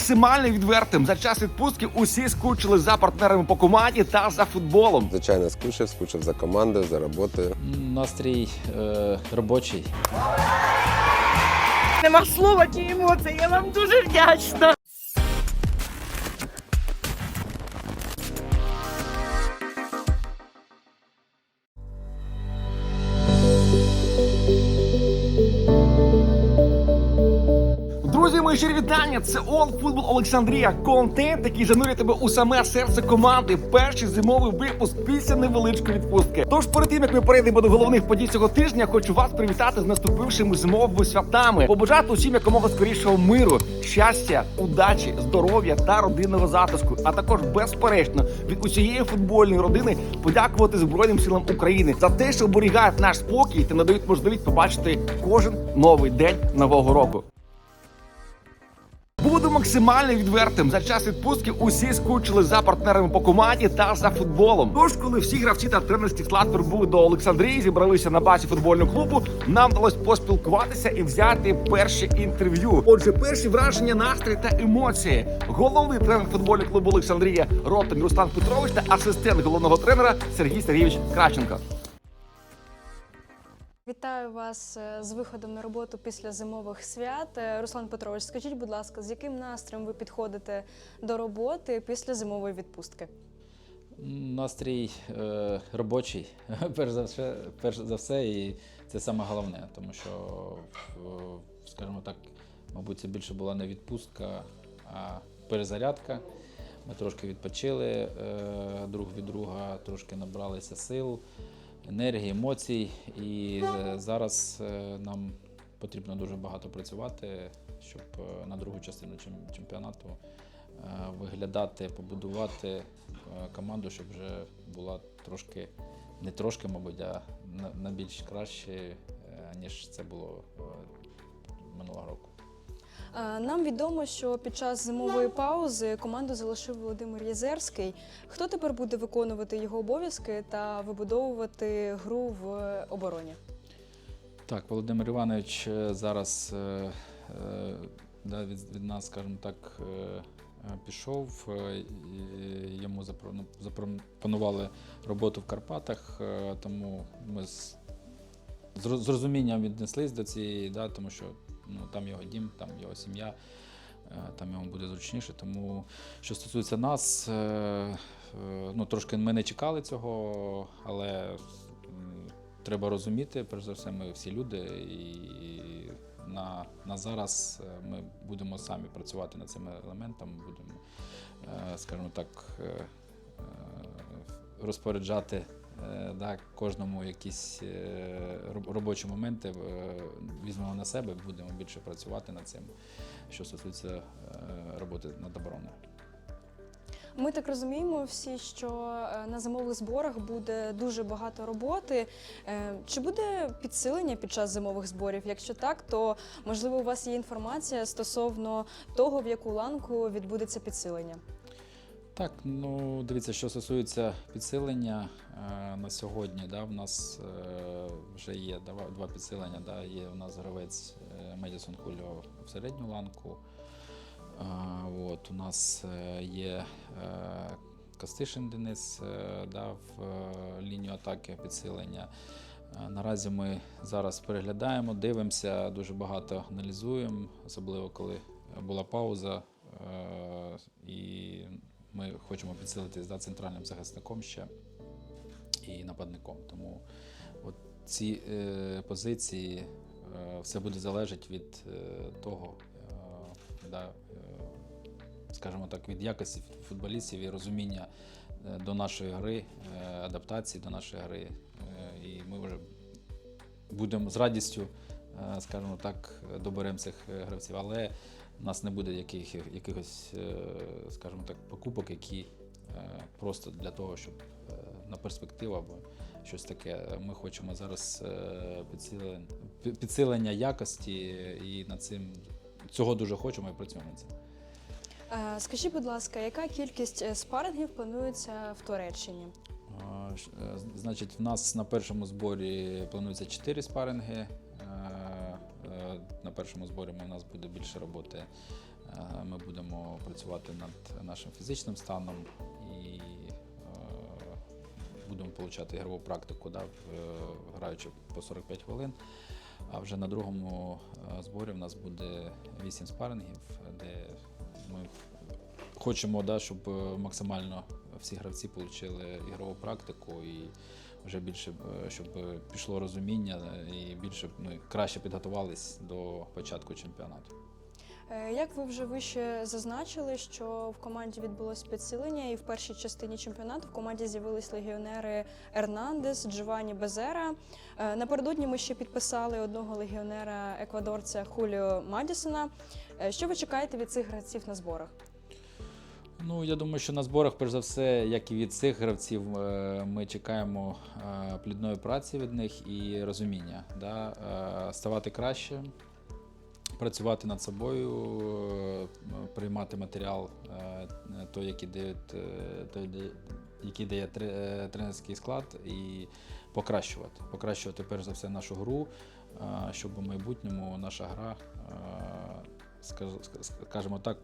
максимально відвертим. За час відпустки усі скучили за партнерами по команді та за футболом. Звичайно, скучив, скучив за командою, за роботою. Настрій е, робочий. Нема слова ті емоції. Я вам дуже вдячна. Мої вітання. Це All Football Олександрія. Контент, який занурює тебе у саме серце команди. Перший зимовий випуск після невеличкої відпустки. Тож перед тим як ми перейдемо до головних подій цього тижня, хочу вас привітати з наступившими зимовими святами. Побажати усім якомога скорішого миру, щастя, удачі, здоров'я та родинного затиску. А також безперечно від усієї футбольної родини подякувати Збройним силам України за те, що оберігають наш спокій та надають можливість побачити кожен новий день нового року. Максимально відвертим. За час відпустки усі скучили за партнерами по команді та за футболом. Тож, коли всі гравці та тренерський склад прибули до Олександрії, зібралися на базі футбольного клубу, нам вдалося поспілкуватися і взяти перші інтерв'ю. Отже, перші враження, настрій та емоції. Головний тренер футбольного клубу Олександрія Ротан Руслан Петрович та асистент головного тренера Сергій Сергійович Краченко. Вітаю вас е, з виходом на роботу після зимових свят. Е, Руслан Петрович, скажіть, будь ласка, з яким настроєм ви підходите до роботи після зимової відпустки? Настрій е, робочий, перш за все, перш за все, і це саме головне, тому що, е, скажімо так, мабуть, це більше була не відпустка, а перезарядка. Ми трошки відпочили е, друг від друга, трошки набралися сил, енергії, емоцій. І е, зараз е, нам потрібно дуже багато працювати, щоб е, на другу частину чемпіонату виглядати, побудувати команду, щоб вже була трошки, не трошки, мабуть, а на, більш краще, ніж це було минулого року. Е, Нам відомо, що під час зимової паузи команду залишив Володимир Єзерський. Хто тепер буде виконувати його обов'язки та вибудовувати гру в обороні? Так, Володимир Іванович е, зараз е, від, нас, скажімо так, пішов. Йому запропонували роботу в Карпатах, тому ми з, розумінням віднеслись до цієї, тому що ну, там його дім, там його сім'я. е, Там йому буде зручніше. Тому що стосується нас, е, е, ну трошки ми не чекали цього, але треба розуміти, перш за все, ми всі люди, і на, на зараз ми будемо самі працювати над цими елементами, будемо, скажімо так, розпоряджати да, кожному якісь е, робочі моменти е, візьмемо на себе, будемо більше працювати над цим, що стосується е, роботи над обороною. Ми так розуміємо всі, що е, на зимових зборах буде дуже багато роботи. Е, Чи буде підсилення під час зимових зборів? Якщо так, то можливо у вас є інформація стосовно того, в яку ланку відбудеться підсилення. Так, ну дивіться, що стосується підсилення е, на сьогодні, да, в нас е, вже є два, підсилення. Да, є у нас гравець е, Медісон Хульо в середню ланку. От, у нас є Костишин Денис да, в лінію атаки підсилення. Наразі ми зараз переглядаємо, дивимося, дуже багато аналізуємо, особливо коли була пауза. І ми хочемо підсилитись да, центральним захисником ще і нападником. Тому от ці е, позиції е, все буде залежати від е, того, е, да, е, скажімо так, від якості футболістів і розуміння е, до нашої гри, е, адаптації до нашої гри. Е, І ми вже будемо з радістю, е, скажімо так, доберемо цих е, гравців. Але у нас не буде яких, якихось, е, скажімо так, покупок, які е, просто для того, щоб е, на перспективу або щось таке. Ми хочемо зараз підсилення, підсилення якості і над цим цього дуже хочемо і працюємо над цим. Скажіть, будь ласка, яка кількість спарингів планується в Туреччині? Значить, в нас на першому зборі планується 4 спаринги. На першому зборі у нас буде більше роботи Е, Ми будемо працювати над нашим фізичним станом і е, будемо отримати ігрову практику, да, е, граючи по 45 хвилин. А вже на другому зборі в нас буде 8 спарингів, де ми хочемо, да, щоб максимально всі гравці отримали ігрову практику і вже більше, е, щоб пішло розуміння і більше ну, краще підготувались до початку чемпіонату. Е, Як ви вже вище зазначили, що в команді відбулось підсилення, і в першій частині чемпіонату в команді з'явились легіонери Ернандес, Джованні Безера. Е, Напередодні ми ще підписали одного легіонера еквадорця Хуліо Мадісона. Е, Що ви чекаєте від цих гравців на зборах? Ну, я думаю, що на зборах, перш за все, як і від цих гравців, е, ми чекаємо е, плідної праці від них і розуміння. Да? е, Ставати краще, працювати над собою, приймати матеріал, той, який дає, той, який дає тренерський склад, і покращувати. Покращувати, перш за все, нашу гру, щоб у майбутньому наша гра, скаж- ск- скажімо так,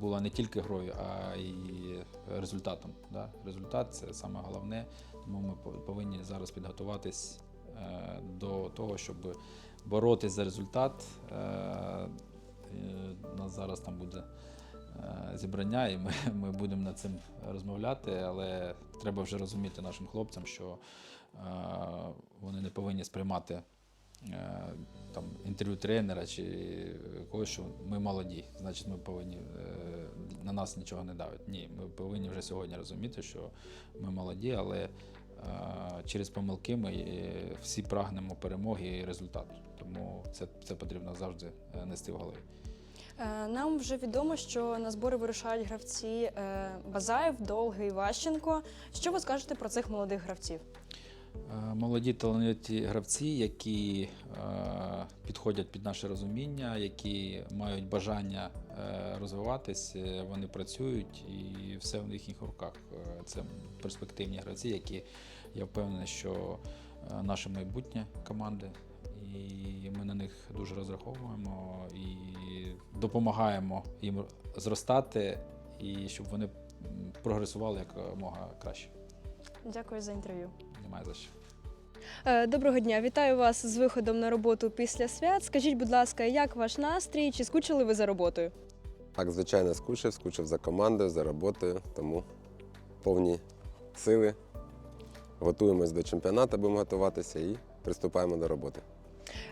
була не тільки грою, а й результатом. Да? Результат це саме головне, тому ми повинні зараз підготуватись е, до того, щоб боротись за результат. Е, У нас зараз там буде е, зібрання, і ми, ми будемо над цим розмовляти, але треба вже розуміти нашим хлопцям, що вони не повинні сприймати там, інтерв'ю тренера чи когось, що ми молоді, значить ми повинні е, на нас нічого не давить. Ні, ми повинні вже сьогодні розуміти, що ми молоді, але е, через помилки ми е, всі прагнемо перемоги і результату. Тому це, це потрібно завжди е, нести в голові. Е, Нам вже відомо, що на збори вирушають гравці е, Базаєв, Долгий, Ващенко. Що ви скажете про цих молодих гравців? Е, Молоді талановиті гравці, які е, підходять під наше розуміння, які мають бажання е, розвиватись, вони працюють і все в їхніх руках. Це перспективні гравці, які я впевнений, що наше майбутнє команди, і ми на них дуже розраховуємо і допомагаємо їм зростати, і щоб вони прогресували якомога краще. Дякую за інтерв'ю. Немає за що. Е, Доброго дня, вітаю вас з виходом на роботу після свят. Скажіть, будь ласка, як ваш настрій? Чи скучили ви за роботою? Так, звичайно, скучив, скучив за командою, за роботою, тому повні сили. Готуємось до чемпіонату, будемо готуватися і приступаємо до роботи.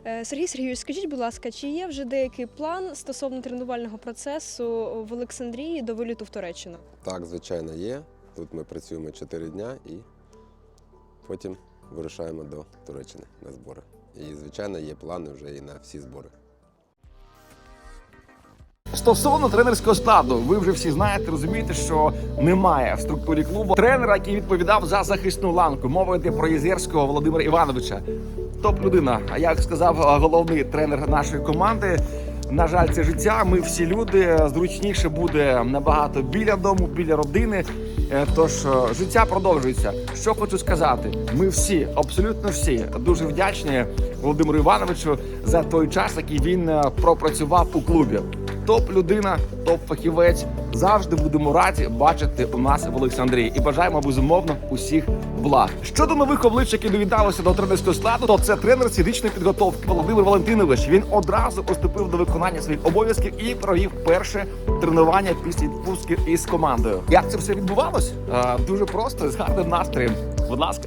Е, Сергій Сергійович, скажіть, будь ласка, чи є вже деякий план стосовно тренувального процесу в Олександрії до виліту в Туреччину? Так, звичайно, є. Тут ми працюємо 4 дня і потім вирушаємо до Туреччини на збори. І, звичайно, є плани вже і на всі збори. Стосовно тренерського складу, ви вже всі знаєте, розумієте, що немає в структурі клубу тренера, який відповідав за захисну ланку. Мова йде про Єзерського Володимира Івановича. Топ людина. А як сказав головний тренер нашої команди. На жаль, це життя. Ми всі люди. Зручніше буде набагато біля дому, біля родини. Е, Тож е, життя продовжується. Що хочу сказати, ми всі, абсолютно всі, дуже вдячні Володимиру Івановичу за той час, який він е, пропрацював у клубі. Топ людина, топ фахівець. Завжди будемо раді бачити у нас в Олександрії і бажаємо безумовно усіх благ. Щодо нових облич, які доєдналися до тренерського складу, то це тренер з підготовки Володимир Валентинович. Він одразу приступив до виконання своїх обов'язків і провів перше тренування після відпустки із командою. Як це все відбувалось? Е, Дуже просто з гарним настроєм. Будь ласка.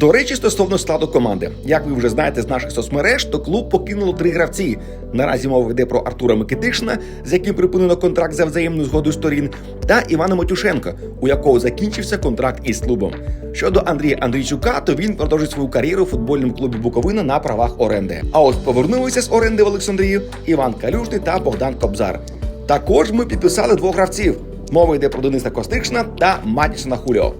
До речі, стосовно складу команди, як ви вже знаєте з наших соцмереж, то клуб покинуло три гравці. Наразі мова йде про Артура Микитишина, з яким припинено контракт за взаємною згодою сторін, та Івана Матюшенка, у якого закінчився контракт із клубом. Щодо Андрія Андрійчука, то він продовжить свою кар'єру у футбольному клубі Буковина на правах оренди. А ось повернулися з оренди в Олександрію Іван Калюжний та Богдан Кобзар. Також ми підписали двох гравців. Мова йде про Дениса Костишина та Матісона Хуліо.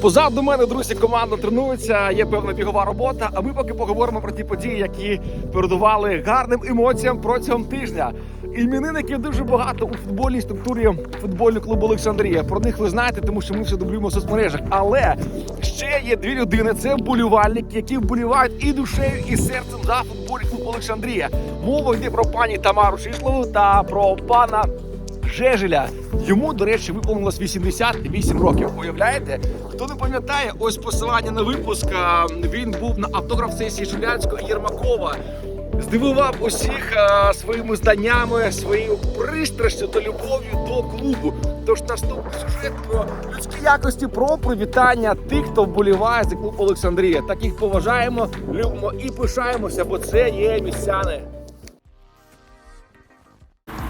Позаду мене, друзі, команда тренується, є певна бігова робота. А ми поки поговоримо про ті події, які передували гарним емоціям протягом тижня. Іменинників дуже багато у футбольній структурі футбольного клубу Олександрія. Про них ви знаєте, тому що ми все дублюємо в соцмережах. Але ще є дві людини: це вболівальники, які вболівають і душею, і серцем за футбольний клуб Олександрія. Мова йде про пані Тамару Шишлову та про пана Жежеля. Йому, до речі, виповнилось 88 років. Уявляєте? Хто не пам'ятає, ось посилання на випуск. Він був на автограф сесії Шулянського і Єрмакова. Здивував усіх а, своїми знаннями, своєю пристрастю та любов'ю до клубу. Тож наступний сюжет про людські якості, про привітання тих, хто вболіває за клуб Олександрія. Таких поважаємо, любимо і пишаємося, бо це є містяни.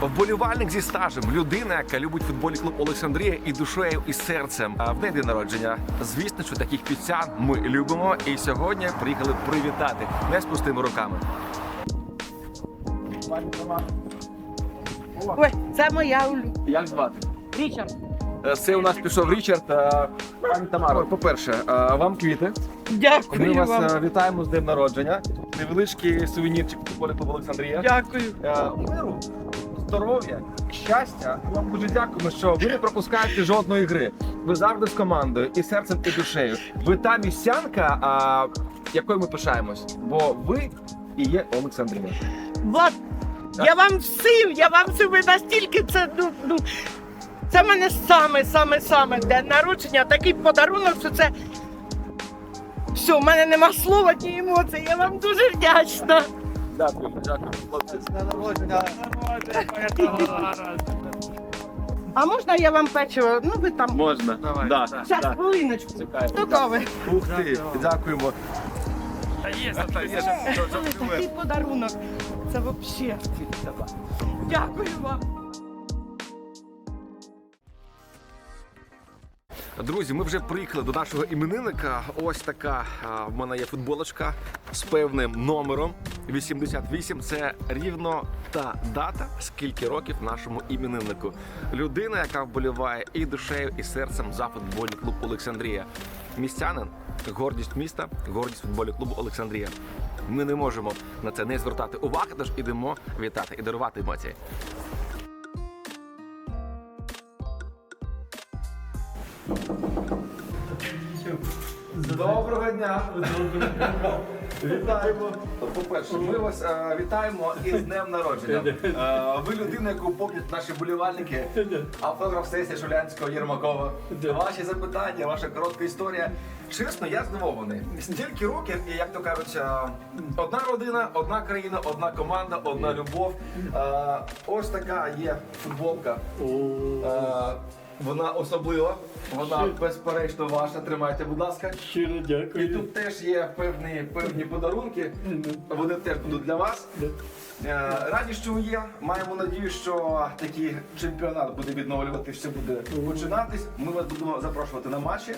Вболівальник зі стажем, людина, яка любить футбольний клуб Олександрія і душею, і серцем. А в неї день народження. Звісно, що таких піцян ми любимо. І сьогодні приїхали привітати не з пустими руками. Ой, це моя улюблена. Як звати? Річард. Е, Це у нас пішов Річард. Е, Пані Тамаро, по-перше, е, вам квіти. Ми Дякую вас вам. е, вітаємо з днем народження. Невеличкий сувенірчик футбольного клубу Олександрія. Дякую. Миру, здоров'я, щастя. Вам дуже дякуємо, що ви не пропускаєте жодної гри. Ви завжди з командою і серцем, і душею. Ви та місцянка, а, якою ми пишаємось, бо ви і є Олександрія. Влад, я вам всім, я вам всім ви настільки це ну, ну це мене саме, саме, саме день народження, такий подарунок, що це. Все, в мене нема слова, ні емоцій. Я вам дуже вдячна. Дякую, дякую, хлопці. А можна я вам печиво? Ну ви там. Можна. Да, Зараз да. хвилиночку. Чекаємо. До кави. Ух ти, дякуємо. Це Такий подарунок. Це взагалі. Дякую вам. Друзі, ми вже приїхали до нашого іменинника. Ось така а, в мене є футболочка з певним номером 88. Це рівно та дата, скільки років нашому імениннику. Людина, яка вболіває і душею, і серцем за футбольний клуб Олександрія. Містянин, гордість міста, гордість футбольного клубу Олександрія. Ми не можемо на це не звертати уваги, тож ідемо вітати і дарувати емоції. Доброго дня! Вітаємо! По-перше, ми вас е, вітаємо із днем народження. Е, ви людина, яку помнять наші болівальники. Автограф сесія Шулянського Єрмакова. Ваші запитання, ваша коротка історія. Чесно, я здивований. Стільки років, і як то кажуть, е, одна родина, одна країна, одна команда, одна любов. Е, ось така є футболка. Е, Вона особлива, вона безперечно ваша. Тримайте, будь ласка. Щиро І тут теж є певні, певні подарунки. Вони теж будуть для вас. Е, Раді, що ви є. Маємо надію, що такий чемпіонат буде відновлюватися, буде починатись. Ми вас будемо запрошувати на матчі.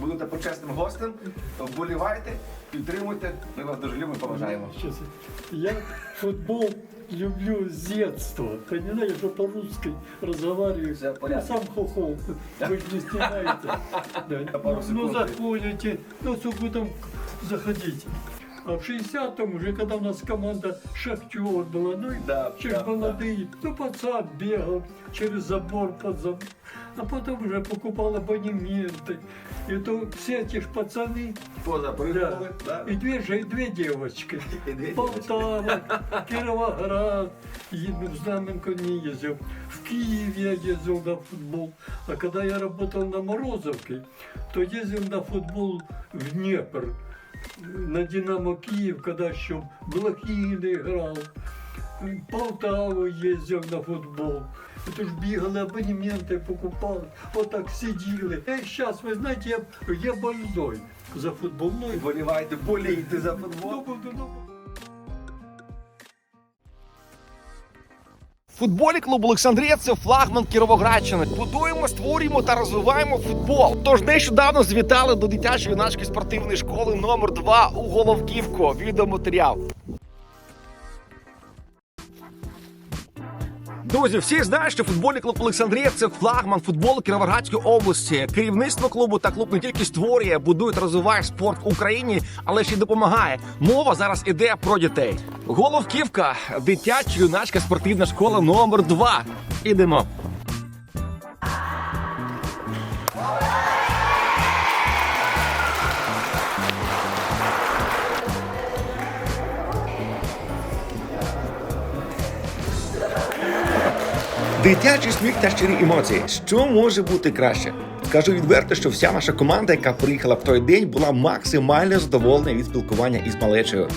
Будете почесним гостем. Вболівайте, підтримуйте. Ми вас дуже любимо поважаємо. Сейчас. Я футбол люблю с детства. Понимаете, я по-русски разговариваю. Всё. Ну, сам хохол. Вы же не снимаете. Да. пару Ну, секунд. заходите, ну, сколько там заходите. А в 60-м уже, когда у нас команда «Шахтер» была, ну, и Да, еще да, ж молодые, ну, пацан бегал через забор под забор. А потом уже покупал абонементы. И то все эти ж пацаны, Поза да, приїхали. да? и две, же, две девочки. І дві Полтава, Кировоград, и в Знаменко не ездил. В Киев я ездил на футбол. А когда я работал на Морозовке, то ездил на футбол в Днепр. На Динамо Киев, когда еще Блохин играл. В Полтаву ездил на футбол. Это ж бегали, абонементы покупали. Вот так сидели. И сейчас, вы знаете, я, я больной за футбол. Ну, и- Вболівайте, болійте за футбол. ну, ну, ну. Футбольний клуб Олександрія це флагман Кіровоградщини. Будуємо, створюємо та розвиваємо футбол. Тож нещодавно звітали до дитячої юнацької спортивної школи номер 2 у Головківку. Відеоматеріал. Друзі, всі знають, що футбольний клуб Олександрія це флагман футболу Кіровоградської області. Керівництво клубу та клуб не тільки створює, будує та розвиває спорт в Україні, але ще й допомагає. Мова зараз іде про дітей. Головківка, дитяча юначка спортивна школа номер 2 Ідемо. Дитячий сміх та щирі емоції. Що може бути краще? Скажу відверто, що вся наша команда, яка приїхала в той день, була максимально задоволена від спілкування із малечею.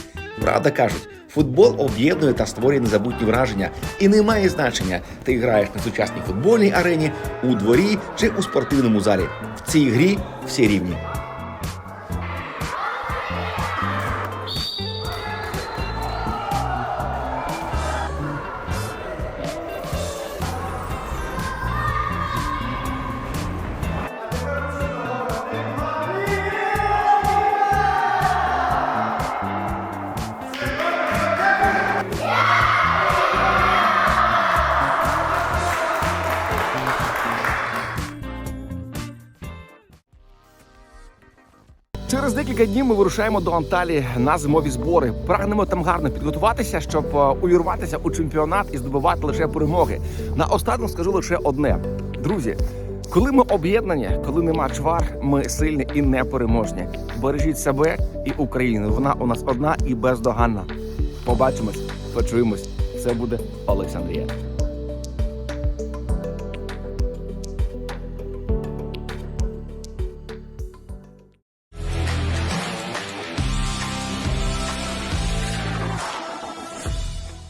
Правда кажуть, футбол об'єднує та створює незабутні враження, і не має значення, ти граєш на сучасній футбольній арені, у дворі чи у спортивному залі. В цій грі всі рівні. Декілька днів ми вирушаємо до Анталії на зимові збори. Прагнемо там гарно підготуватися, щоб е, увірватися у чемпіонат і здобувати лише перемоги. Наостанок скажу лише одне: друзі. Коли ми об'єднані, коли нема чвар, ми сильні і непереможні. Бережіть себе і Україну. Вона у нас одна і бездоганна. Побачимось, почуємось. Це буде Олександрія.